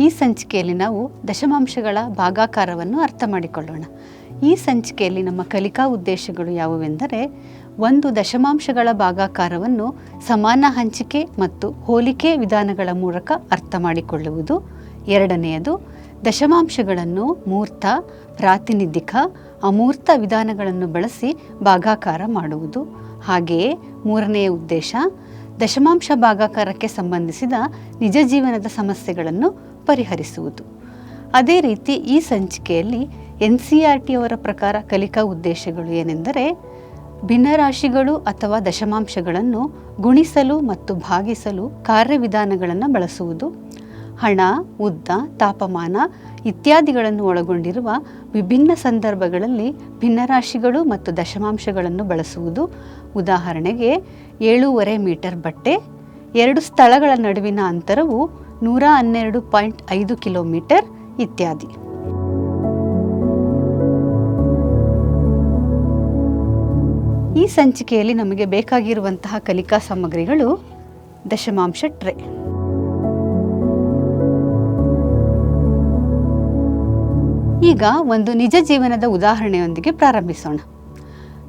ಈ ಸಂಚಿಕೆಯಲ್ಲಿ ನಾವು ದಶಮಾಂಶಗಳ ಭಾಗಾಕಾರವನ್ನು ಅರ್ಥ ಮಾಡಿಕೊಳ್ಳೋಣ. ಈ ಸಂಚಿಕೆಯಲ್ಲಿ ನಮ್ಮ ಕಲಿಕಾ ಉದ್ದೇಶಗಳು ಯಾವುವೆಂದರೆ ಒಂದು ದಶಮಾಂಶಗಳ ಭಾಗಾಕಾರವನ್ನು ಸಮಾನ ಹಂಚಿಕೆ ಮತ್ತು ಹೋಲಿಕೆ ವಿಧಾನಗಳ ಮೂಲಕ ಅರ್ಥ ಮಾಡಿಕೊಳ್ಳುವುದು. ಎರಡನೆಯದು, ದಶಮಾಂಶಗಳನ್ನು ಮೂರ್ತ, ಪ್ರಾತಿನಿಧಿಕ, ಅಮೂರ್ತ ವಿಧಾನಗಳನ್ನು ಬಳಸಿ ಭಾಗಾಕಾರ ಮಾಡುವುದು. ಹಾಗೆಯೇ ಮೂರನೆಯ ಉದ್ದೇಶ ದಶಮಾಂಶ ಭಾಗಾಕಾರಕ್ಕೆ ಸಂಬಂಧಿಸಿದ ನಿಜ ಜೀವನದ ಸಮಸ್ಯೆಗಳನ್ನು ಪರಿಹರಿಸುವುದು. ಅದೇ ರೀತಿ ಈ ಸಂಚಿಕೆಯಲ್ಲಿ ಎನ್ ಸಿ ಆರ್ ಟಿಯವರ ಪ್ರಕಾರ ಕಲಿಕಾ ಉದ್ದೇಶಗಳು ಏನೆಂದರೆ ಭಿನ್ನರಾಶಿಗಳು ಅಥವಾ ದಶಮಾಂಶಗಳನ್ನು ಗುಣಿಸಲು ಮತ್ತು ಭಾಗಿಸಲು ಕಾರ್ಯವಿಧಾನಗಳನ್ನು ಬಳಸುವುದು, ಹಣ, ಉದ್ದ, ತಾಪಮಾನ ಇತ್ಯಾದಿಗಳನ್ನು ಒಳಗೊಂಡಿರುವ ವಿಭಿನ್ನ ಸಂದರ್ಭಗಳಲ್ಲಿ ಭಿನ್ನರಾಶಿಗಳು ಮತ್ತು ದಶಮಾಂಶಗಳನ್ನು ಬಳಸುವುದು ಉದಾಹರಣೆಗೆ ಏಳೂವರೆ ಮೀಟರ್ ಬಟ್ಟೆ, ಎರಡು ಸ್ಥಳಗಳ ನಡುವಿನ ಅಂತರವು ನೂರ ಹನ್ನೆರಡು ಪಾಯಿಂಟ್ ಐದು ಕಿಲೋಮೀಟರ್ ಇತ್ಯಾದಿ. ಈ ಸಂಚಿಕೆಯಲ್ಲಿ ನಮಗೆ ಬೇಕಾಗಿರುವಂತಹ ಕಲಿಕಾ ಸಾಮಗ್ರಿಗಳು ದಶಮಾಂಶ ಟ್ರೇ. ಈಗ ಒಂದು ನಿಜ ಜೀವನದ ಉದಾಹರಣೆಯೊಂದಿಗೆ ಪ್ರಾರಂಭಿಸೋಣ.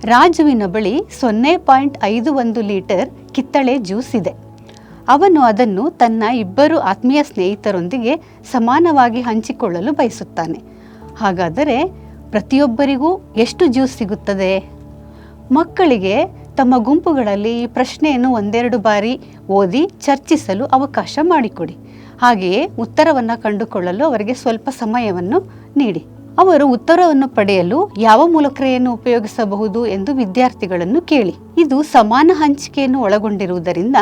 ರಾಜುವಿನ ಬಳಿ ಸೊನ್ನೆ ಪಾಯಿಂಟ್ ಐದು ಒಂದು ಲೀಟರ್ ಕಿತ್ತಳೆ ಜ್ಯೂಸ್ ಇದೆ. ಅವನು ಅದನ್ನು ತನ್ನ ಇಬ್ಬರು ಆತ್ಮೀಯ ಸ್ನೇಹಿತರೊಂದಿಗೆ ಸಮಾನವಾಗಿ ಹಂಚಿಕೊಳ್ಳಲು ಬಯಸುತ್ತಾನೆ. ಹಾಗಾದರೆ ಪ್ರತಿಯೊಬ್ಬರಿಗೂ ಎಷ್ಟು ಜ್ಯೂಸ್ ಸಿಗುತ್ತದೆ? ಮಕ್ಕಳಿಗೆ ತಮ್ಮ ಗುಂಪುಗಳಲ್ಲಿ ಈ ಪ್ರಶ್ನೆಯನ್ನು ಒಂದೆರಡು ಬಾರಿ ಓದಿ ಚರ್ಚಿಸಲು ಅವಕಾಶ ಮಾಡಿಕೊಡಿ. ಹಾಗೆಯೇ ಉತ್ತರವನ್ನು ಕಂಡುಕೊಳ್ಳಲು ಅವರಿಗೆ ಸ್ವಲ್ಪ ಸಮಯವನ್ನು ನೀಡಿ. ಅವರು ಉತ್ತರವನ್ನು ಪಡೆಯಲು ಯಾವ ಮೂಲಕ್ರಿಯೆಯನ್ನು ಉಪಯೋಗಿಸಬಹುದು ಎಂದು ವಿದ್ಯಾರ್ಥಿಗಳನ್ನು ಕೇಳಿ. ಇದು ಸಮಾನ ಹಂಚಿಕೆಯನ್ನು ಒಳಗೊಂಡಿರುವುದರಿಂದ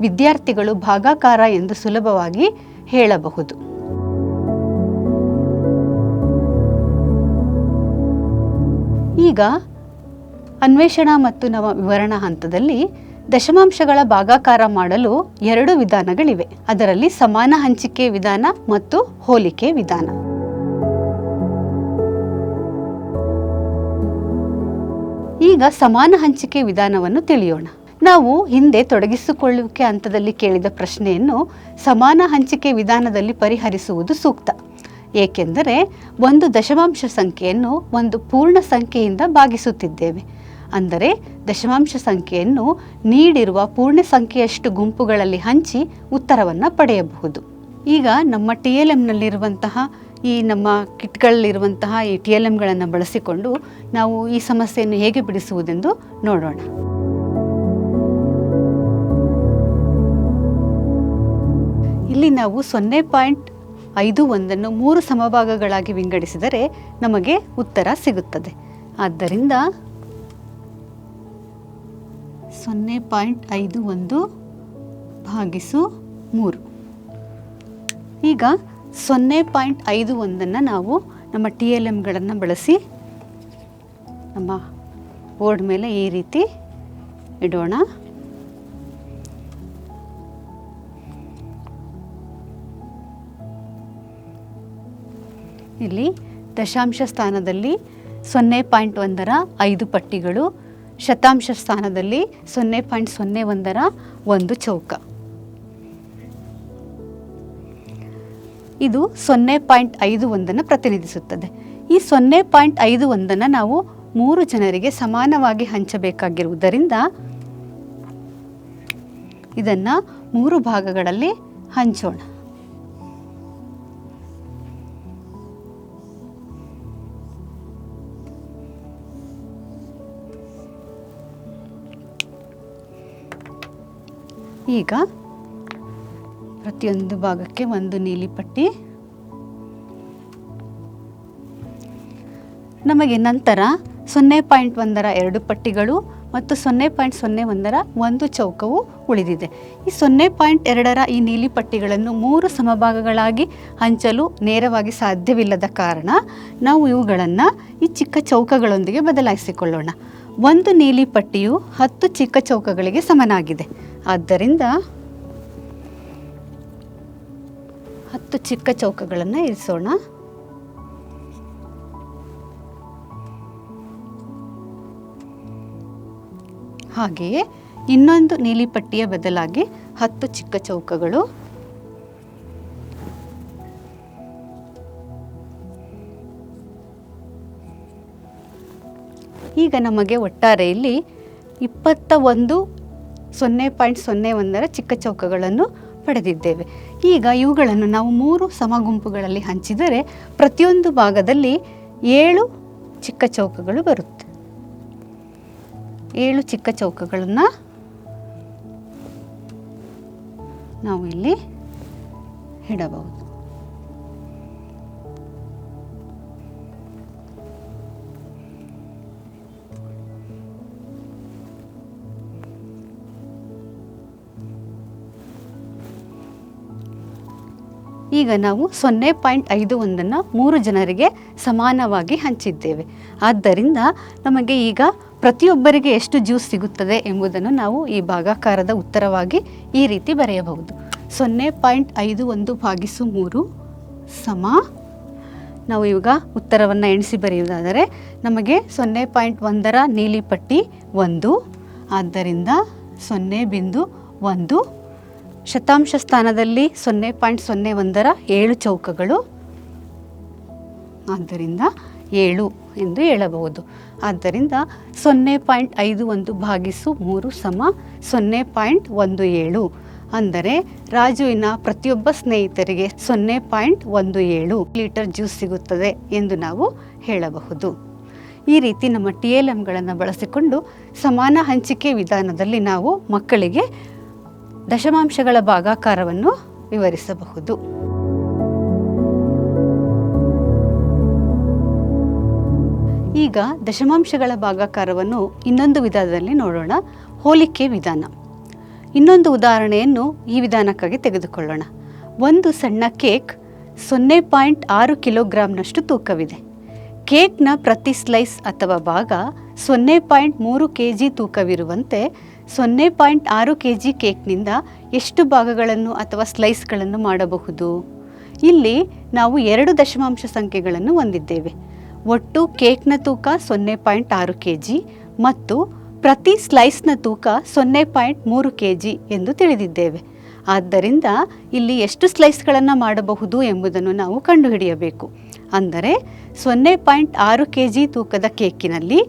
ವಿದ್ಯಾರ್ಥಿಗಳು ಭಾಗಾಕಾರ ಎಂದು ಸುಲಭವಾಗಿ ಹೇಳಬಹುದು. ಈಗ ಅನ್ವೇಷಣಾ ಮತ್ತು ನವ ವಿವರಣಾ ಹಂತದಲ್ಲಿ ದಶಮಾಂಶಗಳ ಭಾಗಾಕಾರ ಮಾಡಲು ಎರಡು ವಿಧಾನಗಳಿವೆ. ಅದರಲ್ಲಿ ಸಮಾನ ಹಂಚಿಕೆ ವಿಧಾನ ಮತ್ತು ಹೋಲಿಕೆ ವಿಧಾನ. ಈಗ ಸಮಾನ ಹಂಚಿಕೆ ವಿಧಾನವನ್ನು ತಿಳಿಯೋಣ. ನಾವು ಹಿಂದೆ ತೊಡಗಿಸಿಕೊಳ್ಳುವಿಕೆ ಹಂತದಲ್ಲಿ ಕೇಳಿದ ಪ್ರಶ್ನೆಯನ್ನು ಸಮಾನ ಹಂಚಿಕೆ ವಿಧಾನದಲ್ಲಿ ಪರಿಹರಿಸುವುದು ಸೂಕ್ತ. ಏಕೆಂದರೆ ಒಂದು ದಶಮಾಂಶ ಸಂಖ್ಯೆಯನ್ನು ಒಂದು ಪೂರ್ಣ ಸಂಖ್ಯೆಯಿಂದ ಭಾಗಿಸುತ್ತಿದ್ದೇವೆ. ಅಂದರೆ ದಶಮಾಂಶ ಸಂಖ್ಯೆಯನ್ನು ನೀಡಿರುವ ಪೂರ್ಣ ಸಂಖ್ಯೆಯಷ್ಟು ಗುಂಪುಗಳಲ್ಲಿ ಹಂಚಿ ಉತ್ತರವನ್ನು ಪಡೆಯಬಹುದು. ಈಗ ನಮ್ಮ ಟಿ ಎಲ್ ಎಮ್ನಲ್ಲಿರುವಂತಹ ಈ ನಮ್ಮ ಕಿಟ್ಗಳಲ್ಲಿರುವಂತಹ ಈ ಟಿ ಎಲ್ ಎಂಗಳನ್ನು ಬಳಸಿಕೊಂಡು ನಾವು ಈ ಸಮಸ್ಯೆಯನ್ನು ಹೇಗೆ ಬಿಡಿಸುವುದೆಂದು ನೋಡೋಣ. ಇಲ್ಲಿ ನಾವು ಸೊನ್ನೆ ಪಾಯಿಂಟ್ ಐದು ಒಂದನ್ನು ಮೂರು ಸಮಭಾಗಗಳಾಗಿ ವಿಂಗಡಿಸಿದರೆ ನಮಗೆ ಉತ್ತರ ಸಿಗುತ್ತದೆ. ಆದ್ದರಿಂದ ಸೊನ್ನೆ ಪಾಯಿಂಟ್ ಐದು ಒಂದು ಭಾಗಿಸು ಮೂರು. ಈಗ ಸೊನ್ನೆ ಪಾಯಿಂಟ್ ಐದು ಒಂದನ್ನು ನಾವು ನಮ್ಮ ಟಿ ಎಲ್ ಎಮ್ಗಳನ್ನು ಬಳಸಿ ನಮ್ಮ ಬೋರ್ಡ್ ಮೇಲೆ ಈ ರೀತಿ ಇಡೋಣ. ಇಲ್ಲಿ ದಶಾಂಶ ಸ್ಥಾನದಲ್ಲಿ ಸೊನ್ನೆ ಪಾಯಿಂಟ್ ಒಂದರ ಐದು ಪಟ್ಟಿಗಳು, ಶತಾಂಶ ಸ್ಥಾನದಲ್ಲಿ ಸೊನ್ನೆ ಪಾಯಿಂಟ್ ಸೊನ್ನೆ ಒಂದರ ಒಂದು ಚೌಕ. ಇದು ಸೊನ್ನೆ ಪಾಯಿಂಟ್ ಐದು ಒಂದನ್ನು ಪ್ರತಿನಿಧಿಸುತ್ತದೆ. ಈ ಸೊನ್ನೆ ಪಾಯಿಂಟ್ ಐದು ಒಂದನ್ನು ನಾವು ಮೂರು ಜನರಿಗೆ ಸಮಾನವಾಗಿ ಹಂಚಬೇಕಾಗಿರುವುದರಿಂದ ಇದನ್ನು ಮೂರು ಭಾಗಗಳಲ್ಲಿ ಹಂಚೋಣ. ಈಗ ಪ್ರತಿಯೊಂದು ಭಾಗಕ್ಕೆ ಒಂದು ನೀಲಿ ಪಟ್ಟಿ. ನಮಗೆ ನಂತರ ಸೊನ್ನೆ ಪಾಯಿಂಟ್ ಒಂದರ ಎರಡು ಪಟ್ಟಿಗಳು ಮತ್ತು ಸೊನ್ನೆ ಪಾಯಿಂಟ್ ಸೊನ್ನೆ ಒಂದರ ಒಂದು ಚೌಕವು ಉಳಿದಿದೆ. ಈ ಸೊನ್ನೆ ಪಾಯಿಂಟ್ ಎರಡರ ಈ ನೀಲಿ ಪಟ್ಟಿಗಳನ್ನು ಮೂರು ಸಮಭಾಗಗಳಾಗಿ ಹಂಚಲು ನೇರವಾಗಿ ಸಾಧ್ಯವಿಲ್ಲದ ಕಾರಣ ನಾವು ಇವುಗಳನ್ನು ಈ ಚಿಕ್ಕ ಚೌಕಗಳೊಂದಿಗೆ ಬದಲಾಯಿಸಿಕೊಳ್ಳೋಣ. ಒಂದು ನೀಲಿ ಪಟ್ಟಿಯು ಹತ್ತು ಚಿಕ್ಕ ಚೌಕಗಳಿಗೆ ಸಮನಾಗಿದೆ. ಆದ್ದರಿಂದ ಹತ್ತು ಚಿಕ್ಕ ಚೌಕಗಳನ್ನು ಇರಿಸೋಣ. ಹಾಗೆಯೇ ಇನ್ನೊಂದು ನೀಲಿ ಪಟ್ಟಿಯ ಬದಲಾಗಿ ಹತ್ತು ಚಿಕ್ಕ ಚೌಕಗಳು. ಈಗ ನಮಗೆ ಒಟ್ಟಾರೆಯಲ್ಲಿ ಇಪ್ಪತ್ತ ಒಂದು ಸೊನ್ನೆ ಪಾಯಿಂಟ್ ಸೊನ್ನೆ ಒಂದರ ಚಿಕ್ಕ ಚೌಕಗಳನ್ನು ಪಡೆದಿದ್ದೇವೆ. ಈಗ ಇವುಗಳನ್ನು ನಾವು ಮೂರು ಸಮಗುಂಪುಗಳಲ್ಲಿ ಹಂಚಿದರೆ ಪ್ರತಿಯೊಂದು ಭಾಗದಲ್ಲಿ ಏಳು ಚಿಕ್ಕ ಚೌಕಗಳು ಬರುತ್ತೆ. ಏಳು ಚಿಕ್ಕ ಚೌಕಗಳನ್ನು ನಾವು ಇಲ್ಲಿ ಇಡಬಹುದು. ಈಗ ನಾವು ಸೊನ್ನೆ ಪಾಯಿಂಟ್ ಐದು ಒಂದನ್ನು ಮೂರು ಜನರಿಗೆ ಸಮಾನವಾಗಿ ಹಂಚಿದ್ದೇವೆ. ಆದ್ದರಿಂದ ನಮಗೆ ಈಗ ಪ್ರತಿಯೊಬ್ಬರಿಗೆ ಎಷ್ಟು ಜ್ಯೂಸ್ ಸಿಗುತ್ತದೆ ಎಂಬುದನ್ನು ನಾವು ಈ ಭಾಗಾಕಾರದ ಉತ್ತರವಾಗಿ ಈ ರೀತಿ ಬರೆಯಬಹುದು. ಸೊನ್ನೆ ಪಾಯಿಂಟ್ ಐದು ಒಂದು ಭಾಗಿಸು ಮೂರು ಸಮ. ನಾವು ಇವಾಗ ಉತ್ತರವನ್ನು ಎಣಿಸಿ ಬರೆಯುವುದಾದರೆ ನಮಗೆ ಸೊನ್ನೆ ಪಾಯಿಂಟ್ ಒಂದರ ನೀಲಿ ಪಟ್ಟಿ ಒಂದು. ಆದ್ದರಿಂದ ಸೊನ್ನೆ ಬಿಂದು ಒಂದು ಶತಾಂಶ ಸ್ಥಾನದಲ್ಲಿ ಸೊನ್ನೆ ಪಾಯಿಂಟ್ ಸೊನ್ನೆ ಒಂದರ ಏಳು ಚೌಕಗಳು. ಆದ್ದರಿಂದ ಏಳು ಎಂದು ಹೇಳಬಹುದು. ಆದ್ದರಿಂದ ಸೊನ್ನೆ ಪಾಯಿಂಟ್ ಐದು ಒಂದು ಭಾಗಿಸು ಮೂರು ಸಮ ಸೊನ್ನೆ ಪಾಯಿಂಟ್ ಒಂದು ಏಳು. ಅಂದರೆ ರಾಜುವಿನ ಪ್ರತಿಯೊಬ್ಬ ಸ್ನೇಹಿತರಿಗೆ ಸೊನ್ನೆ ಪಾಯಿಂಟ್ ಒಂದು ಏಳು ಲೀಟರ್ ಜ್ಯೂಸ್ ಸಿಗುತ್ತದೆ ಎಂದು ನಾವು ಹೇಳಬಹುದು. ಈ ರೀತಿ ನಮ್ಮ ಟಿ ಎಲ್ ಎಮ್ಗಳನ್ನು ಬಳಸಿಕೊಂಡು ಸಮಾನ ಹಂಚಿಕೆ ವಿಧಾನದಲ್ಲಿ ನಾವು ಮಕ್ಕಳಿಗೆ ದಶಮಾಂಶಗಳ ಭಾಗಾಕಾರವನ್ನು ವಿವರಿಸಬಹುದು. ಈಗ ದಶಮಾಂಶಗಳ ಭಾಗಾಕಾರವನ್ನು ಇನ್ನೊಂದು ವಿಧಾನದಲ್ಲಿ ನೋಡೋಣ. ಹೋಲಿಕೆ ವಿಧಾನ. ಇನ್ನೊಂದು ಉದಾಹರಣೆಯನ್ನು ಈ ವಿಧಾನಕ್ಕಾಗಿ ತೆಗೆದುಕೊಳ್ಳೋಣ. ಒಂದು ಸಣ್ಣ ಕೇಕ್ ಸೊನ್ನೆ ಪಾಯಿಂಟ್ ಆರು ಕಿಲೋಗ್ರಾಂನಷ್ಟು ತೂಕವಿದೆ. ಕೇಕ್ನ ಪ್ರತಿ ಸ್ಲೈಸ್ ಅಥವಾ ಭಾಗ ಸೊನ್ನೆ ಪಾಯಿಂಟ್ ಮೂರು ಕೆ ಜಿ ತೂಕವಿರುವಂತೆ ಸೊನ್ನೆ ಪಾಯಿಂಟ್ ಆರು ಕೆ ಜಿ ಕೇಕ್ನಿಂದ ಎಷ್ಟು ಭಾಗಗಳನ್ನು ಅಥವಾ ಸ್ಲೈಸ್ಗಳನ್ನು ಮಾಡಬಹುದು? ಇಲ್ಲಿ ನಾವು ಎರಡು ದಶಮಾಂಶ ಸಂಖ್ಯೆಗಳನ್ನು ಹೊಂದಿದ್ದೇವೆ. ಒಟ್ಟು ಕೇಕ್ನ ತೂಕ ಸೊನ್ನೆ ಪಾಯಿಂಟ್ ಆರು ಕೆ ಜಿ ಮತ್ತು ಪ್ರತಿ ಸ್ಲೈಸ್ನ ತೂಕ ಸೊನ್ನೆ ಪಾಯಿಂಟ್ ಮೂರು ಕೆ ಜಿ ಎಂದು ತಿಳಿದಿದ್ದೇವೆ. ಆದ್ದರಿಂದ ಇಲ್ಲಿ ಎಷ್ಟು ಸ್ಲೈಸ್ಗಳನ್ನು ಮಾಡಬಹುದು ಎಂಬುದನ್ನು ನಾವು ಕಂಡುಹಿಡಿಯಬೇಕು. ಅಂದರೆ ಸೊನ್ನೆ ಪಾಯಿಂಟ್ ಆರು ಕೆ ಜಿ ತೂಕದ ಕೇಕಿನಲ್ಲಿ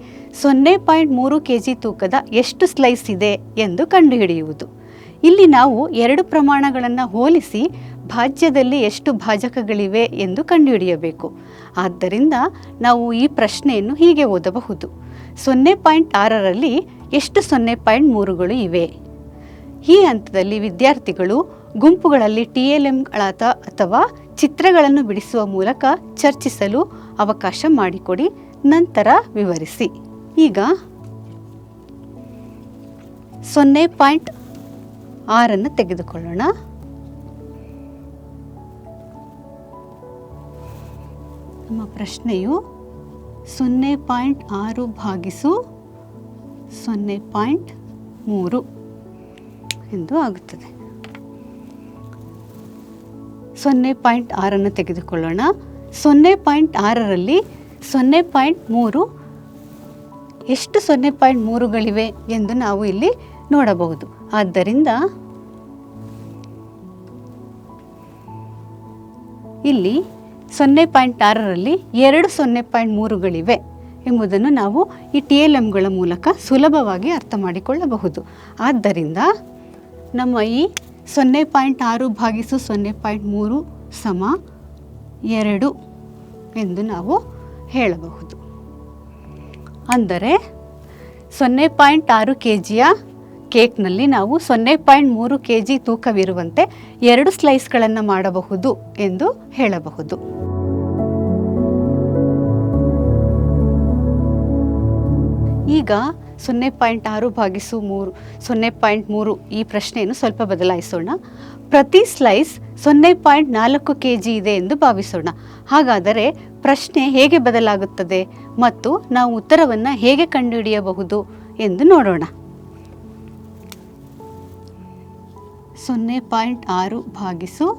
ಸೊನ್ನೆ ಪಾಯಿಂಟ್ ಮೂರು ಕೆ ಜಿ ತೂಕದ ಎಷ್ಟು ಸ್ಲೈಸ್ ಇದೆ ಎಂದು ಕಂಡುಹಿಡಿಯುವುದು. ಇಲ್ಲಿ ನಾವು ಎರಡು ಪ್ರಮಾಣಗಳನ್ನು ಹೋಲಿಸಿ ಭಾಜ್ಯದಲ್ಲಿ ಎಷ್ಟು ಭಾಜಕಗಳಿವೆ ಎಂದು ಕಂಡುಹಿಡಿಯಬೇಕು. ಆದ್ದರಿಂದ ನಾವು ಈ ಪ್ರಶ್ನೆಯನ್ನು ಹೀಗೆ ಓದಬಹುದು. ಸೊನ್ನೆ ಪಾಯಿಂಟ್ ಆರರಲ್ಲಿ ಎಷ್ಟು ಸೊನ್ನೆ ಪಾಯಿಂಟ್ ಮೂರುಗಳು ಇವೆ? ಈ ಹಂತದಲ್ಲಿ ವಿದ್ಯಾರ್ಥಿಗಳು ಗುಂಪುಗಳಲ್ಲಿ ಟಿ ಎಲ್ ಎಂಗಳಾದ ಅಥವಾ ಚಿತ್ರಗಳನ್ನು ಬಿಡಿಸುವ ಮೂಲಕ ಚರ್ಚಿಸಲು ಅವಕಾಶ ಮಾಡಿಕೊಡಿ. ನಂತರ ವಿವರಿಸಿ. ಈಗ ಸೊನ್ನೆ ಪಾಯಿಂಟ್ ಆರನ್ನು ತೆಗೆದುಕೊಳ್ಳೋಣ. ನಮ್ಮ ಪ್ರಶ್ನೆಯು ಸೊನ್ನೆ ಪಾಯಿಂಟ್ ಆರು ಭಾಗಿಸು ಸೊನ್ನೆ ಪಾಯಿಂಟ್ ಮೂರು ಎಂದು ಆಗುತ್ತದೆ. ಸೊನ್ನೆ ಪಾಯಿಂಟ್ ಆರನ್ನು ತೆಗೆದುಕೊಳ್ಳೋಣ. ಸೊನ್ನೆ ಪಾಯಿಂಟ್ ಆರರಲ್ಲಿ ಸೊನ್ನೆ ಪಾಯಿಂಟ್ ಮೂರು ಎಷ್ಟು ಸೊನ್ನೆ ಪಾಯಿಂಟ್ ಮೂರುಗಳಿವೆ ಎಂದು ನಾವು ಇಲ್ಲಿ ನೋಡಬಹುದು. ಆದ್ದರಿಂದ ಇಲ್ಲಿ ಸೊನ್ನೆ ಪಾಯಿಂಟ್ ಆರರಲ್ಲಿ ಎರಡು ಸೊನ್ನೆ ಪಾಯಿಂಟ್ ಮೂರುಗಳಿವೆ ಎಂಬುದನ್ನು ನಾವು ಈ ಟಿ ಎಲ್ ಎಂಗಳ ಮೂಲಕ ಸುಲಭವಾಗಿ ಅರ್ಥ ಮಾಡಿಕೊಳ್ಳಬಹುದು ಆದ್ದರಿಂದ ನಮ್ಮ ಈ ಸೊನ್ನೆ ಪಾಯಿಂಟ್ ಆರು ಭಾಗಿಸು ಸೊನ್ನೆ ಪಾಯಿಂಟ್ ಮೂರು ಸಮ ಎರಡು ಎಂದು ನಾವು ಹೇಳಬಹುದು. ಅಂದರೆ ಸೊನ್ನೆ ಪಾಯಿಂಟ್ ಆರು ಕೆ ಜಿಯ ಕೇಕ್ನಲ್ಲಿ ನಾವು ಸೊನ್ನೆ ಪಾಯಿಂಟ್ ಮೂರು ಕೆ ಜಿ ತೂಕವಿರುವಂತೆ ಎರಡು ಸ್ಲೈಸ್ಗಳನ್ನು ಮಾಡಬಹುದು ಎಂದು ಹೇಳಬಹುದು. ಈಗ ಸೊನ್ನೆ ಪಾಯಿಂಟ್ ಆರು ಭಾಗಿಸು ಮೂರು, ಸೊನ್ನೆ ಪಾಯಿಂಟ್ ಮೂರು ಈ ಪ್ರಶ್ನೆಯನ್ನು ಸ್ವಲ್ಪ ಬದಲಾಯಿಸೋಣ. ಪ್ರತಿ ಸ್ಲೈಸ್ ಸೊನ್ನೆ ಪಾಯಿಂಟ್ ನಾಲ್ಕು ಕೆ ಜಿ ಇದೆ ಎಂದು ಭಾವಿಸೋಣ. ಹಾಗಾದರೆ ಪ್ರಶ್ನೆ ಹೇಗೆ ಬದಲಾಗುತ್ತದೆ ಮತ್ತು ನಾವು ಉತ್ತರವನ್ನು ಹೇಗೆ ಕಂಡುಹಿಡಿಯಬಹುದು ಎಂದು ನೋಡೋಣ. ಸೊನ್ನೆ ಪಾಯಿಂಟ್ ಆರು ಭಾಗಿಸು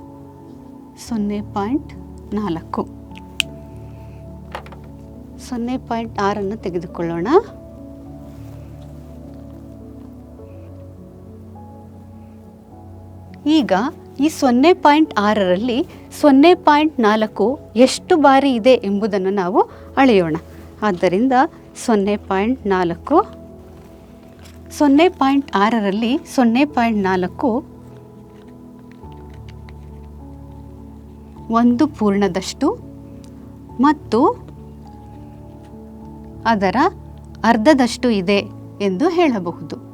ಸೊನ್ನೆ ಪಾಯಿಂಟ್ ನಾಲ್ಕು. ಸೊನ್ನೆ ಪಾಯಿಂಟ್ ಆರನ್ನು ತೆಗೆದುಕೊಳ್ಳೋಣ. ಈಗ ಈ ಸೊನ್ನೆ ಪಾಯಿಂಟ್ ಆರರಲ್ಲಿ ಸೊನ್ನೆ ಪಾಯಿಂಟ್ ನಾಲ್ಕು ಎಷ್ಟು ಬಾರಿ ಇದೆ ಎಂಬುದನ್ನು ನಾವು ಅಳೆಯೋಣ. ಆದ್ದರಿಂದ ಸೊನ್ನೆ ಪಾಯಿಂಟ್ ನಾಲ್ಕು, ಸೊನ್ನೆ ಪಾಯಿಂಟ್ ಆರರಲ್ಲಿ ಸೊನ್ನೆ ಪಾಯಿಂಟ್ ನಾಲ್ಕು ಒಂದು ಪೂರ್ಣದಷ್ಟು ಮತ್ತು ಅದರ ಅರ್ಧದಷ್ಟು ಇದೆ ಎಂದು ಹೇಳಬಹುದು.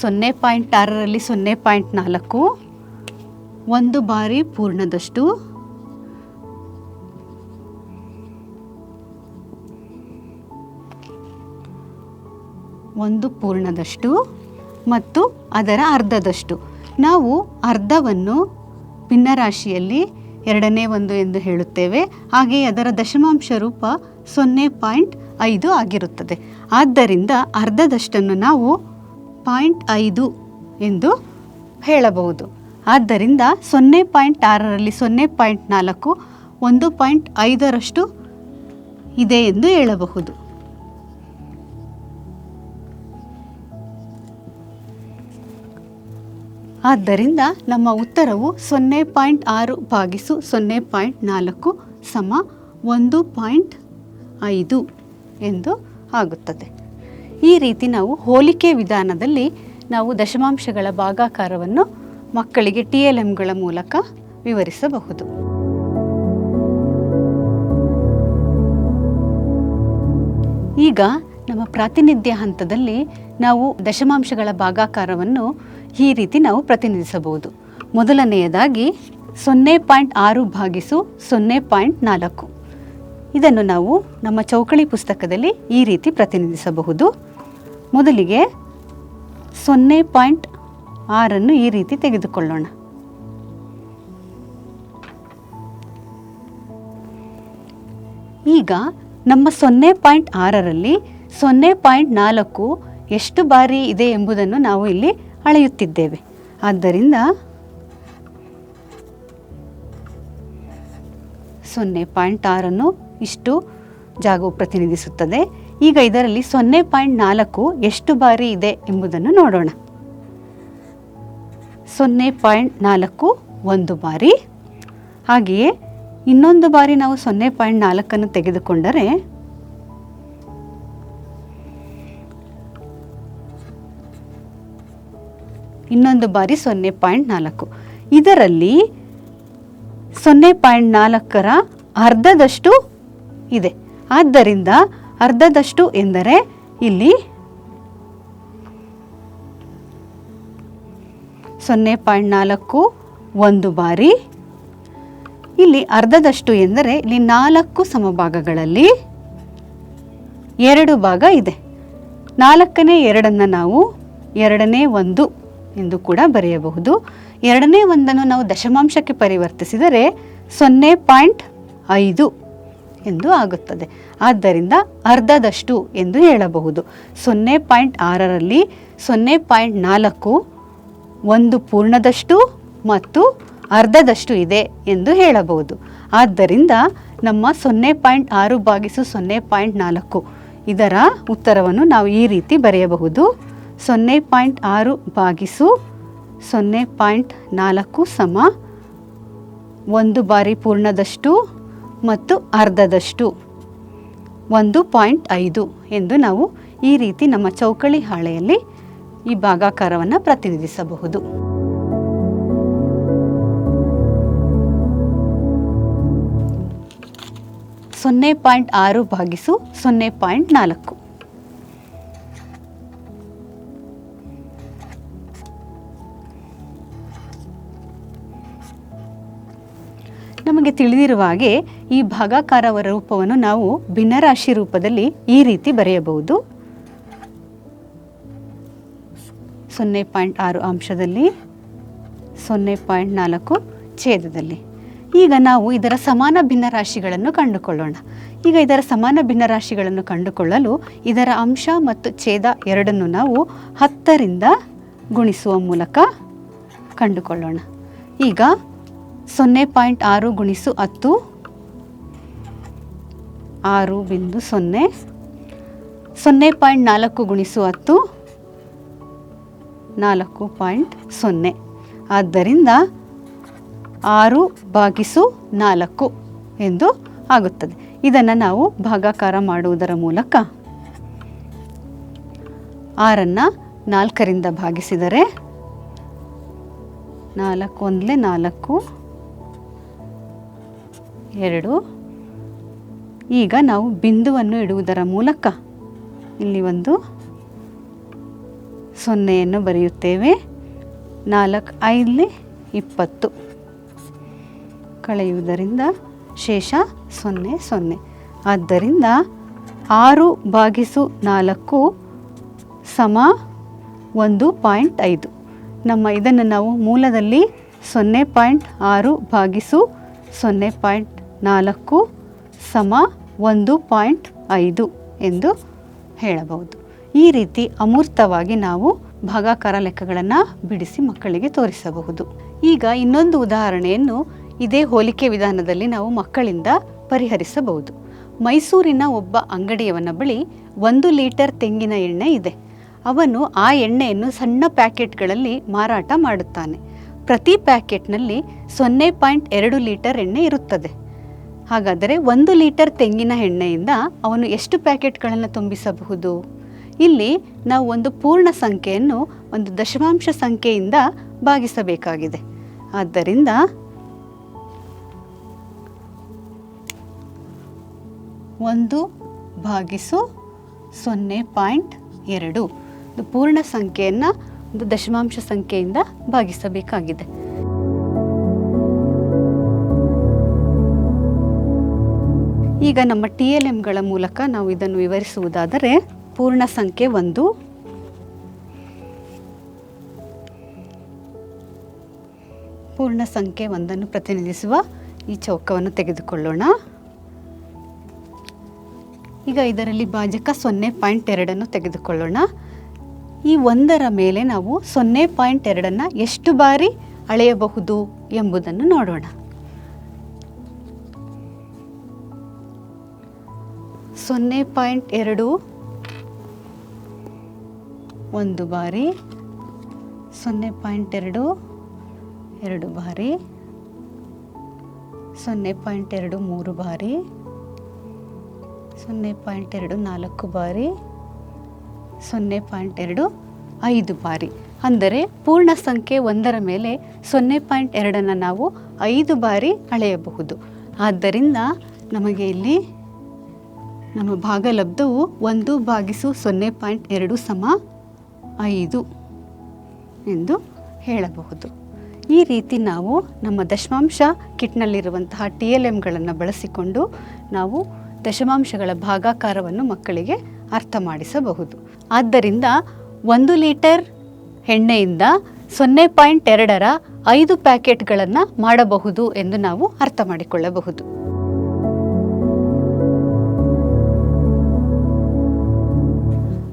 ಸೊನ್ನೆ ಪಾಯಿಂಟ್ ಆರರಲ್ಲಿ ಸೊನ್ನೆ ಪಾಯಿಂಟ್ ನಾಲ್ಕು. ಒಂದು ಬಾರಿ ಪೂರ್ಣದಷ್ಟು. ಒಂದು ಪೂರ್ಣದಷ್ಟು ಮತ್ತು ಅದರ ಅರ್ಧದಷ್ಟು. ನಾವು ಅರ್ಧವನ್ನು ಭಿನ್ನರಾಶಿಯಲ್ಲಿ ಎರಡನೇ ಒಂದು ಎಂದು ಹೇಳುತ್ತೇವೆ. ಹಾಗೆ ಅದರ ದಶಮಾಂಶ ರೂಪ ಸೊನ್ನೆ ಪಾಯಿಂಟ್ ಐದು ಆಗಿರುತ್ತದೆ. ಆದ್ದರಿಂದ ಅರ್ಧದಷ್ಟನ್ನು ನಾವು ಪಾಯಿಂಟ್ ಐದು ಎಂದು ಹೇಳಬಹುದು. ಆದ್ದರಿಂದ ಸೊನ್ನೆ ಪಾಯಿಂಟ್ ಆರರಲ್ಲಿ ಸೊನ್ನೆ ಪಾಯಿಂಟ್ ನಾಲ್ಕು ಒಂದು ಪಾಯಿಂಟ್ ಐದರಷ್ಟು ಇದೆ ಎಂದು ಹೇಳಬಹುದು. ಆದ್ದರಿಂದ ನಮ್ಮ ಉತ್ತರವು ಸೊನ್ನೆ ಪಾಯಿಂಟ್ ಆರು ಭಾಗಿಸು ಸೊನ್ನೆ ಪಾಯಿಂಟ್ ನಾಲ್ಕು ಸಮ ಒಂದು ಪಾಯಿಂಟ್ ಐದು ಎಂದು ಆಗುತ್ತದೆ. ಈ ರೀತಿ ನಾವು ಹೋಲಿಕೆ ವಿಧಾನದಲ್ಲಿ ನಾವು ದಶಮಾಂಶಗಳ ಭಾಗಾಕಾರವನ್ನು ಮಕ್ಕಳಿಗೆ ಟಿ ಎಲ್ ಎಂಗಳ ಮೂಲಕ ವಿವರಿಸಬಹುದು. ಈಗ ನಮ್ಮ ಪ್ರಾತಿನಿಧ್ಯ ಹಂತದಲ್ಲಿ ನಾವು ದಶಮಾಂಶಗಳ ಭಾಗಾಕಾರವನ್ನು ಈ ರೀತಿ ನಾವು ಪ್ರತಿನಿಧಿಸಬಹುದು. ಮೊದಲನೆಯದಾಗಿ ಸೊನ್ನೆ ಪಾಯಿಂಟ್ ಆರು ಭಾಗಿಸು ಸೊನ್ನೆ ಪಾಯಿಂಟ್ ನಾಲ್ಕು. ಇದನ್ನು ನಾವು ನಮ್ಮ ಚೌಕಳಿ ಪುಸ್ತಕದಲ್ಲಿ ಈ ರೀತಿ ಪ್ರತಿನಿಧಿಸಬಹುದು. ಮೊದಲಿಗೆ ಸೊನ್ನೆ ಪಾಯಿಂಟ್ ಆರನ್ನು ಈ ರೀತಿ ತೆಗೆದುಕೊಳ್ಳೋಣ. ಈಗ ನಮ್ಮ ಸೊನ್ನೆ ಪಾಯಿಂಟ್ ಆರರಲ್ಲಿ ಸೊನ್ನೆ ಪಾಯಿಂಟ್ ನಾಲ್ಕು ಎಷ್ಟು ಬಾರಿ ಇದೆ ಎಂಬುದನ್ನು ನಾವು ಇಲ್ಲಿ ಅಳೆಯುತ್ತಿದ್ದೇವೆ. ಆದ್ದರಿಂದ ಸೊನ್ನೆ ಪಾಯಿಂಟ್ ಆರನ್ನು ಇಷ್ಟು ಜಾಗವು ಪ್ರತಿನಿಧಿಸುತ್ತದೆ. ಈಗ ಇದರಲ್ಲಿ ಸೊನ್ನೆ ಪಾಯಿಂಟ್ ನಾಲ್ಕು ಎಷ್ಟು ಬಾರಿ ಇದೆ ಎಂಬುದನ್ನು ನೋಡೋಣ. ಸೊನ್ನೆ ಪಾಯಿಂಟ್ ನಾಲ್ಕು ಒಂದು ಬಾರಿ. ಹಾಗೆಯೇ ಇನ್ನೊಂದು ಬಾರಿ ನಾವು ಸೊನ್ನೆ ಪಾಯಿಂಟ್ ನಾಲ್ಕನ್ನು ತೆಗೆದುಕೊಂಡರೆ ಇನ್ನೊಂದು ಬಾರಿ ಸೊನ್ನೆ ಪಾಯಿಂಟ್ ನಾಲ್ಕು. ಇದರಲ್ಲಿ ಸೊನ್ನೆ ಪಾಯಿಂಟ್ ನಾಲ್ಕರ ಅರ್ಧದಷ್ಟು ಇದೆ. ಆದ್ದರಿಂದ ಅರ್ಧದಷ್ಟು ಎಂದರೆ ಇಲ್ಲಿ ಸೊನ್ನೆ ಪಾಯಿಂಟ್ ನಾಲ್ಕು ಒಂದು ಬಾರಿ. ಇಲ್ಲಿ ಅರ್ಧದಷ್ಟು ಎಂದರೆ ಇಲ್ಲಿ ನಾಲ್ಕು ಸಮಭಾಗಗಳಲ್ಲಿ ಎರಡು ಭಾಗ ಇದೆ. ನಾಲ್ಕನೇ ಎರಡನ್ನು ನಾವು ಎರಡನೇ ಒಂದು ಎಂದು ಕೂಡ ಬರೆಯಬಹುದು. ಎರಡನೇ ಒಂದನ್ನು ನಾವು ದಶಮಾಂಶಕ್ಕೆ ಪರಿವರ್ತಿಸಿದರೆ ಸೊನ್ನೆ ಪಾಯಿಂಟ್ ಐದು. ಎಂದು ಆಗುತ್ತದೆ. ಆದ್ದರಿಂದ ಅರ್ಧದಷ್ಟು ಎಂದು ಹೇಳಬಹುದು. ಸೊನ್ನೆ ಪಾಯಿಂಟ್ ಆರರಲ್ಲಿ ಸೊನ್ನೆ ಪಾಯಿಂಟ್ ನಾಲ್ಕು ಒಂದು ಪೂರ್ಣದಷ್ಟು ಮತ್ತು ಅರ್ಧದಷ್ಟು ಇದೆ ಎಂದು ಹೇಳಬಹುದು. ಆದ್ದರಿಂದ ನಮ್ಮ ಸೊನ್ನೆ ಪಾಯಿಂಟ್ ಆರು ಭಾಗಿಸು ಸೊನ್ನೆ ಪಾಯಿಂಟ್ ನಾಲ್ಕು ಇದರ ಉತ್ತರವನ್ನು ನಾವು ಈ ರೀತಿ ಬರೆಯಬಹುದು. ಸೊನ್ನೆ ಪಾಯಿಂಟ್ ಆರು ಭಾಗಿಸು ಸೊನ್ನೆ ಪಾಯಿಂಟ್ ನಾಲ್ಕು ಸಮ ಒಂದು ಬಾರಿ ಪೂರ್ಣದಷ್ಟು ಮತ್ತು ಅರ್ಧದಷ್ಟು. ಒಂದು ಪಾಯಿಂಟ್ ಐದು ಎಂದು ನಾವು ಈ ರೀತಿ ನಮ್ಮ ಚೌಕಳಿ ಹಾಳೆಯಲ್ಲಿ ಈ ಭಾಗಾಕಾರವನ್ನು ಪ್ರತಿನಿಧಿಸಬಹುದು. ಸೊನ್ನೆ ಪಾಯಿಂಟ್ ಆರು ಭಾಗಿಸು ಸೊನ್ನೆ ಪಾಯಿಂಟ್ ನಾಲ್ಕು. ನಮಗೆ ತಿಳಿದಿರುವ ಹಾಗೆ ಈ ಭಾಗಾಕಾರವರ ರೂಪವನ್ನು ನಾವು ಭಿನ್ನರಾಶಿ ರೂಪದಲ್ಲಿ ಈ ರೀತಿ ಬರೆಯಬಹುದು. ಸೊನ್ನೆ ಪಾಯಿಂಟ್ ಆರು ಅಂಶದಲ್ಲಿ, ಸೊನ್ನೆ ಪಾಯಿಂಟ್ ನಾಲ್ಕು ಛೇದದಲ್ಲಿ. ಈಗ ನಾವು ಇದರ ಸಮಾನ ಭಿನ್ನರಾಶಿಗಳನ್ನು ಕಂಡುಕೊಳ್ಳೋಣ. ಈಗ ಇದರ ಸಮಾನ ಭಿನ್ನರಾಶಿಗಳನ್ನು ಕಂಡುಕೊಳ್ಳಲು ಇದರ ಅಂಶ ಮತ್ತು ಛೇದ ಎರಡನ್ನು ನಾವು ಹತ್ತರಿಂದ ಗುಣಿಸುವ ಮೂಲಕ ಕಂಡುಕೊಳ್ಳೋಣ. ಈಗ ಸೊನ್ನೆ ಪಾಯಿಂಟ್ ಆರು ಗುಣಿಸು ಹತ್ತು. ಆರು ಬಿಂದು ಸೊನ್ನೆ. ಸೊನ್ನೆ ಪಾಯಿಂಟ್ ನಾಲ್ಕು ಗುಣಿಸು ಹತ್ತು. ನಾಲ್ಕು ಪಾಯಿಂಟ್ ಸೊನ್ನೆ. ಆದ್ದರಿಂದ ಆರು ಭಾಗಿಸು ನಾಲ್ಕು ಎಂದು ಆಗುತ್ತದೆ. ಇದನ್ನು ನಾವು ಭಾಗಾಕಾರ ಮಾಡುವುದರ ಮೂಲಕ ಆರನ್ನು ನಾಲ್ಕರಿಂದ ಭಾಗಿಸಿದರೆ ನಾಲ್ಕು ಒಂದಲೇ ನಾಲ್ಕು. ಎರಡು. ಈಗ ನಾವು ಬಿಂದುವನ್ನು ಇಡುವುದರ ಮೂಲಕ ಇಲ್ಲಿ ಒಂದು ಸೊನ್ನೆಯನ್ನು ಬರೆಯುತ್ತೇವೆ. ನಾಲ್ಕು ಐದಲಿ ಇಪ್ಪತ್ತು. ಕಳೆಯುವುದರಿಂದ ಶೇಷ ಸೊನ್ನೆ ಸೊನ್ನೆ. ಆದ್ದರಿಂದ ಆರು ಭಾಗಿಸು ನಾಲ್ಕು ಸಮ ಒಂದು ಪಾಯಿಂಟ್ ಐದು. ನಮ್ಮ ಇದನ್ನು ನಾವು ಮೂಲದಲ್ಲಿ ಸೊನ್ನೆ ಪಾಯಿಂಟ್ ಆರು ಭಾಗಿಸು ಸೊನ್ನೆ ಪಾಯಿಂಟ್ ನಾಲ್ಕು ಸಮ ಒಂದು ಪಾಯಿಂಟ್ ಐದು ಎಂದು ಹೇಳಬಹುದು. ಈ ರೀತಿ ಅಮೂರ್ತವಾಗಿ ನಾವು ಭಾಗಾಕಾರ ಲೆಕ್ಕಗಳನ್ನು ಬಿಡಿಸಿ ಮಕ್ಕಳಿಗೆ ತೋರಿಸಬಹುದು. ಈಗ ಇನ್ನೊಂದು ಉದಾಹರಣೆಯನ್ನು ಇದೇ ಹೋಲಿಕೆ ವಿಧಾನದಲ್ಲಿ ನಾವು ಮಕ್ಕಳಿಂದ ಪರಿಹರಿಸಬಹುದು. ಮೈಸೂರಿನ ಒಬ್ಬ ಅಂಗಡಿಯವನ ಬಳಿ ಒಂದು ಲೀಟರ್ ತೆಂಗಿನ ಎಣ್ಣೆ ಇದೆ. ಅವನು ಆ ಎಣ್ಣೆಯನ್ನು ಸಣ್ಣ ಪ್ಯಾಕೆಟ್ಗಳಲ್ಲಿ ಮಾರಾಟ ಮಾಡುತ್ತಾನೆ. ಪ್ರತಿ ಪ್ಯಾಕೆಟ್ನಲ್ಲಿ ಸೊನ್ನೆ ಪಾಯಿಂಟ್ ಎರಡು ಲೀಟರ್ ಎಣ್ಣೆ ಇರುತ್ತದೆ. ಹಾಗಾದರೆ ಒಂದು ಲೀಟರ್ ತೆಂಗಿನ ಎಣ್ಣೆಯಿಂದ ಅವನು ಎಷ್ಟು ಪ್ಯಾಕೆಟ್ಗಳನ್ನು ತುಂಬಿಸಬಹುದು? ಇಲ್ಲಿ ನಾವು ಒಂದು ಪೂರ್ಣ ಸಂಖ್ಯೆಯನ್ನು ಒಂದು ದಶಮಾಂಶ ಸಂಖ್ಯೆಯಿಂದ ಭಾಗಿಸಬೇಕಾಗಿದೆ. ಆದ್ದರಿಂದ ಒಂದು ಭಾಗಿಸು ಸೊನ್ನೆ ಪಾಯಿಂಟ್ ಎರಡು. ಪೂರ್ಣ ಸಂಖ್ಯೆಯನ್ನು ಒಂದು ದಶಮಾಂಶ ಸಂಖ್ಯೆಯಿಂದ ಭಾಗಿಸಬೇಕಾಗಿದೆ. ಈಗ ನಮ್ಮ ಟಿ ಎಲ್ ಎಂಗಳ ಮೂಲಕ ನಾವು ಇದನ್ನು ವಿವರಿಸುವುದಾದರೆ ಪೂರ್ಣ ಸಂಖ್ಯೆ ಒಂದು. ಪೂರ್ಣ ಸಂಖ್ಯೆ ಒಂದನ್ನು ಪ್ರತಿನಿಧಿಸುವ ಈ ಚೌಕವನ್ನು ತೆಗೆದುಕೊಳ್ಳೋಣ. ಈಗ ಇದರಲ್ಲಿ ಭಾಜಕ ಸೊನ್ನೆ ಪಾಯಿಂಟ್ ಎರಡನ್ನು ತೆಗೆದುಕೊಳ್ಳೋಣ. ಈ ಒಂದರ ಮೇಲೆ ನಾವು ಸೊನ್ನೆ ಪಾಯಿಂಟ್ ಎರಡನ್ನು ಎಷ್ಟು ಬಾರಿ ಅಳೆಯಬಹುದು ಎಂಬುದನ್ನು ನೋಡೋಣ. ಸೊನ್ನೆ ಪಾಯಿಂಟ್ ಎರಡು. ಒಂದು ಬಾರಿ. ಸೊನ್ನೆ ಪಾಯಿಂಟ್ ಎರಡು. ಎರಡು ಬಾರಿ. ಸೊನ್ನೆ ಪಾಯಿಂಟ್ ಎರಡು ಮೂರು ಬಾರಿ. ಸೊನ್ನೆ ಪಾಯಿಂಟ್ ಎರಡು ನಾಲ್ಕು ಬಾರಿ. ಸೊನ್ನೆ ಪಾಯಿಂಟ್ ಎರಡು ಐದು ಬಾರಿ. ಅಂದರೆ ಪೂರ್ಣ ಸಂಖ್ಯೆ ಒಂದರ ಮೇಲೆ ಸೊನ್ನೆ ಪಾಯಿಂಟ್ ಎರಡನ್ನು ನಾವು ಐದು ಬಾರಿ ಅಳೆಯಬಹುದು. ಆದ್ದರಿಂದ ನಮಗೆ ಇಲ್ಲಿ ನಮ್ಮ ಭಾಗಲಬ್ಧವು ಒಂದು ಭಾಗಿಸು ಸೊನ್ನೆ ಪಾಯಿಂಟ್ ಎರಡು ಸಮ ಐದು ಎಂದು ಹೇಳಬಹುದು. ಈ ರೀತಿ ನಾವು ನಮ್ಮ ದಶಮಾಂಶ ಕಿಟ್ನಲ್ಲಿರುವಂತಹ ಟಿ ಎಲ್ ಎಮ್ಗಳನ್ನು ಬಳಸಿಕೊಂಡು ನಾವು ದಶಮಾಂಶಗಳ ಭಾಗಾಕಾರವನ್ನು ಮಕ್ಕಳಿಗೆ ಅರ್ಥ ಮಾಡಿಸಬಹುದು. ಆದ್ದರಿಂದ ಒಂದು ಲೀಟರ್ ಎಣ್ಣೆಯಿಂದ ಸೊನ್ನೆ ಪಾಯಿಂಟ್ ಎರಡರ ಐದು ಪ್ಯಾಕೆಟ್ಗಳನ್ನು ಮಾಡಬಹುದು ಎಂದು ನಾವು ಅರ್ಥ ಮಾಡಿಕೊಳ್ಳಬಹುದು.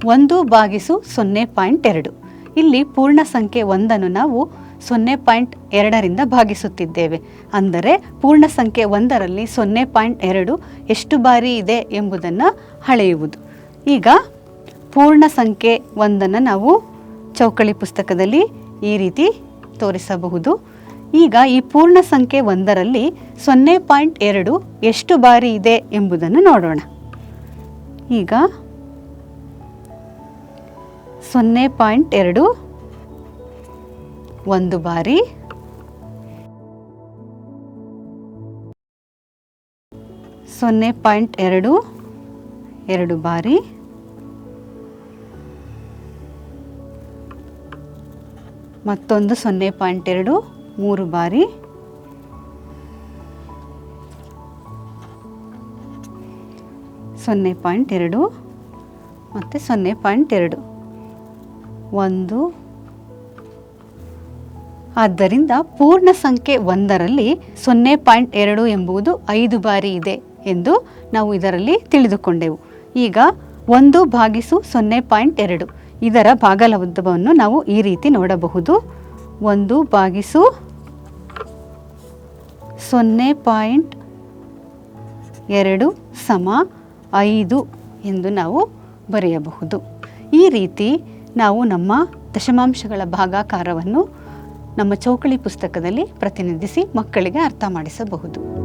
ಒಂದು ಬಾಗಿಸು ಸೊನ್ನೆ ಪಾಯಿಂಟ್ ಎರಡು. ಇಲ್ಲಿ ಪೂರ್ಣ ಸಂಖ್ಯೆ ಒಂದನ್ನು ನಾವು ಸೊನ್ನೆ ಪಾಯಿಂಟ್ ಎರಡರಿಂದ ಭಾಗಿಸುತ್ತಿದ್ದೇವೆ. ಅಂದರೆ ಪೂರ್ಣ ಸಂಖ್ಯೆ ಒಂದರಲ್ಲಿ ಸೊನ್ನೆ ಪಾಯಿಂಟ್ ಎರಡು ಎಷ್ಟು ಬಾರಿ ಇದೆ ಎಂಬುದನ್ನು ಹಳೆಯುವುದು ಈಗ ಪೂರ್ಣ ಸಂಖ್ಯೆ ಒಂದನ್ನು ನಾವು ಚೌಕಳಿ ಪುಸ್ತಕದಲ್ಲಿ ಈ ರೀತಿ ತೋರಿಸಬಹುದು. ಈಗ ಈ ಪೂರ್ಣ ಸಂಖ್ಯೆ ಒಂದರಲ್ಲಿ ಸೊನ್ನೆ ಪಾಯಿಂಟ್ ಎರಡು ಎಷ್ಟು ಬಾರಿ ಇದೆ ಎಂಬುದನ್ನು ನೋಡೋಣ. ಈಗ ಸೊನ್ನೆ ಪಾಯಿಂಟ್ ಎರಡು. ಒಂದು ಬಾರಿ. ಸೊನ್ನೆ ಪಾಯಿಂಟ್ ಎರಡು. ಎರಡು ಬಾರಿ. ಮತ್ತೊಂದು ಸೊನ್ನೆ ಪಾಯಿಂಟ್ ಎರಡು. ಮೂರು ಬಾರಿ. ಸೊನ್ನೆ ಪಾಯಿಂಟ್ ಎರಡು. ಮತ್ತು ಸೊನ್ನೆ ಪಾಯಿಂಟ್ ಎರಡು. ಒಂದು. ಆದ್ದರಿಂದ ಪೂರ್ಣ ಸಂಖ್ಯೆ ಒಂದರಲ್ಲಿ ಸೊನ್ನೆ ಪಾಯಿಂಟ್ ಎರಡು ಎಂಬುದು ಐದು ಬಾರಿ ಇದೆ ಎಂದು ನಾವು ಇದರಲ್ಲಿ ತಿಳಿದುಕೊಂಡೆವು. ಈಗ ಒಂದು ಭಾಗಿಸು ಸೊನ್ನೆ ಪಾಯಿಂಟ್ ಎರಡು. ಇದರ ಭಾಗಲಬ್ಧವನ್ನು ನಾವು ಈ ರೀತಿ ನೋಡಬಹುದು. ಒಂದು ಭಾಗಿಸು ಸೊನ್ನೆ ಪಾಯಿಂಟ್ ಎರಡು ಸಮ ಐದು ಎಂದು ನಾವು ಬರೆಯಬಹುದು. ಈ ರೀತಿ ನಾವು ನಮ್ಮ ದಶಮಾಂಶಗಳ ಭಾಗಾಕಾರವನ್ನು ನಮ್ಮ ಚೌಕಳಿ ಪುಸ್ತಕದಲ್ಲಿ ಪ್ರತಿನಿಧಿಸಿ ಮಕ್ಕಳಿಗೆ ಅರ್ಥ ಮಾಡಿಸಬಹುದು.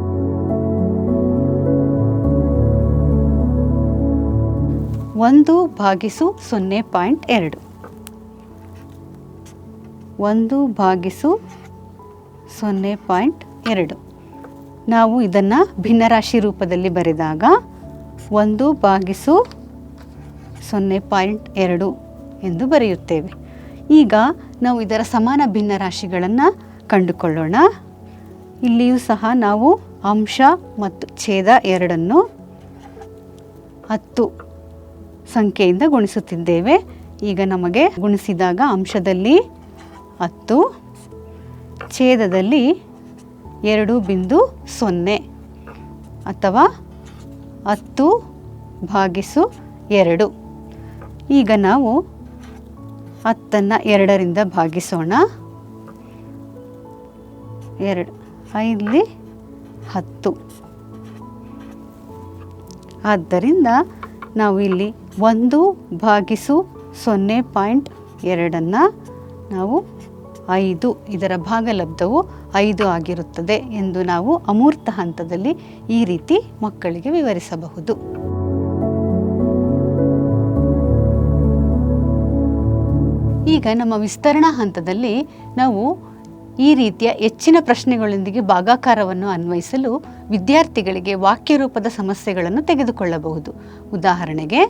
ಒಂದು ಭಾಗಿಸು ಸೊನ್ನೆ ಪಾಯಿಂಟ್ ಎರಡು. ಒಂದು ಭಾಗಿಸು ಸೊನ್ನೆ ಪಾಯಿಂಟ್ ಎರಡು. ನಾವು ಇದನ್ನು ಭಿನ್ನರಾಶಿ ರೂಪದಲ್ಲಿ ಬರೆದಾಗ ಒಂದು ಭಾಗಿಸು ಸೊನ್ನೆ ಪಾಯಿಂಟ್ ಎರಡು. ಎಂದು ಬರೆಯುತ್ತೇವೆ. ಈಗ ನಾವು ಇದರ ಸಮಾನ ಭಿನ್ನ ರಾಶಿಗಳನ್ನು ಕಂಡುಕೊಳ್ಳೋಣ. ಇಲ್ಲಿಯೂ ಸಹ ನಾವು ಅಂಶ ಮತ್ತು ಛೇದ ಎರಡನ್ನು ಹತ್ತು ಸಂಖ್ಯೆಯಿಂದ ಗುಣಿಸುತ್ತಿದ್ದೇವೆ. ಈಗ ನಮಗೆ ಗುಣಿಸಿದಾಗ ಅಂಶದಲ್ಲಿ ಹತ್ತು, ಛೇದದಲ್ಲಿ ಎರಡು ಬಿಂದು ಸೊನ್ನೆ ಅಥವಾ ಹತ್ತು ಭಾಗಿಸು ಎರಡು. ಈಗ ನಾವು ಹತ್ತನ್ನು ಎರಡರಿಂದ ಭಾಗಿಸೋಣ. ಎರಡು, ಐದಲಿ ಹತ್ತು. ಆದ್ದರಿಂದ ನಾವು ಇಲ್ಲಿ ಒಂದು ಭಾಗಿಸು ಸೊನ್ನೆ ಪಾಯಿಂಟ್ ಎರಡನ್ನು ನಾವು ಐದು, ಇದರ ಭಾಗಲಬ್ಧವು ಐದು ಆಗಿರುತ್ತದೆ ಎಂದು ನಾವು ಅಮೂರ್ತ ಹಂತದಲ್ಲಿ ಈ ರೀತಿ ಮಕ್ಕಳಿಗೆ ವಿವರಿಸಬಹುದು. ಈಗ ನಮ್ಮ ವಿಸ್ತರಣಾ ಹಂತದಲ್ಲಿ ನಾವು ಈ ರೀತಿಯ ಹೆಚ್ಚಿನ ಪ್ರಶ್ನೆಗಳೊಂದಿಗೆ ಭಾಗಾಕಾರವನ್ನು ಅನ್ವಯಿಸಲು ವಿದ್ಯಾರ್ಥಿಗಳಿಗೆ ವಾಕ್ಯ ರೂಪದ ಸಮಸ್ಯೆಗಳನ್ನು ತೆಗೆದುಕೊಳ್ಳಬಹುದು. ಉದಾಹರಣೆಗೆ,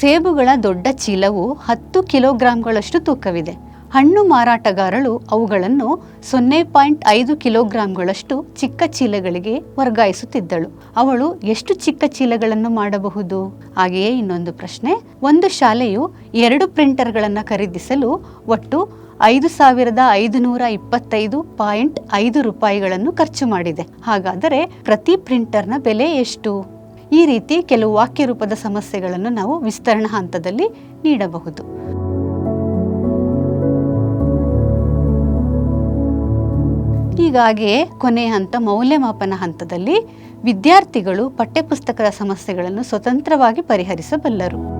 ಸೇಬುಗಳ ದೊಡ್ಡ ಚೀಲವು ಹತ್ತು ಕಿಲೋಗ್ರಾಂಗಳಷ್ಟು ತೂಕವಿದೆ. ಹಣ್ಣು ಮಾರಾಟಗಾರಳು ಅವುಗಳನ್ನು ಸೊನ್ನೆ ಪಾಯಿಂಟ್ ಐದು ಕಿಲೋಗ್ರಾಂಗಳಷ್ಟು ಚಿಕ್ಕ ಚೀಲಗಳಿಗೆ ವರ್ಗಾಯಿಸುತ್ತಿದ್ದಳು. ಅವಳು ಎಷ್ಟು ಚಿಕ್ಕ ಚೀಲಗಳನ್ನು ಮಾಡಬಹುದು? ಹಾಗೆಯೇ ಇನ್ನೊಂದು ಪ್ರಶ್ನೆ. ಒಂದು ಶಾಲೆಯು ಎರಡು ಪ್ರಿಂಟರ್ಗಳನ್ನು ಖರೀದಿಸಲು ಒಟ್ಟು ಐದು ಸಾವಿರದ ಐದುನೂರ ಇಪ್ಪತ್ತೈದು ಪಾಯಿಂಟ್ ಐದು ರೂಪಾಯಿಗಳನ್ನು ಖರ್ಚು ಮಾಡಿದೆ. ಹಾಗಾದರೆ ಪ್ರತಿ ಪ್ರಿಂಟರ್ನ ಬೆಲೆ ಎಷ್ಟು? ಈ ರೀತಿ ಕೆಲವು ವಾಕ್ಯ ರೂಪದ ಸಮಸ್ಯೆಗಳನ್ನು ನಾವು ವಿಸ್ತರಣಾ ಹಂತದಲ್ಲಿ ನೀಡಬಹುದು. ಹೀಗಾಗಿ ಕೊನೆಯ ಹಂತ ಮೌಲ್ಯಮಾಪನ ಹಂತದಲ್ಲಿ ವಿದ್ಯಾರ್ಥಿಗಳು ಪಠ್ಯಪುಸ್ತಕದ ಸಮಸ್ಯೆಗಳನ್ನು ಸ್ವತಂತ್ರವಾಗಿ ಪರಿಹರಿಸಬಲ್ಲರು.